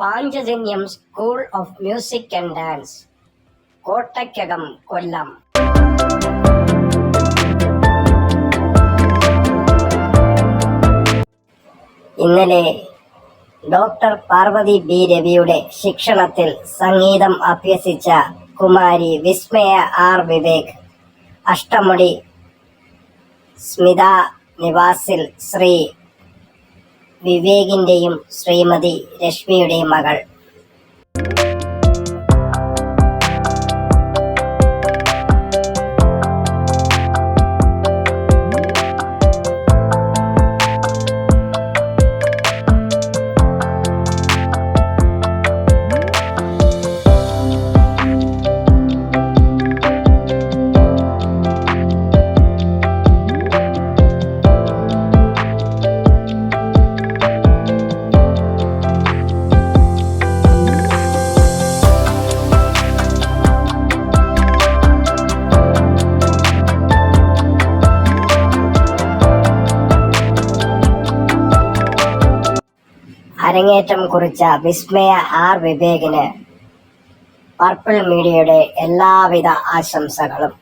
Panchajanyam school of music and dance Kottakkakam Kollam. ഇന്നലെ doctor Parvathi B രവിയുടെ ശിക്ഷണത്തിൽ സംഗീതം അഭ്യസിച്ച കുമാരി വിസ്മയ ആർ വിവേക് അഷ്ടമുടി സ്മിത നിവാസിൽ ശ്രീ വിവേകിന്റെയും ശ്രീമതി രശ്മിയുടെയും മകൾ. അരങ്ങേറ്റം കുറിച്ച വിസ്മയ ആർ വിവേകിന് പർപ്പിൾ മീഡിയയുടെ എല്ലാവിധ ആശംസകളും.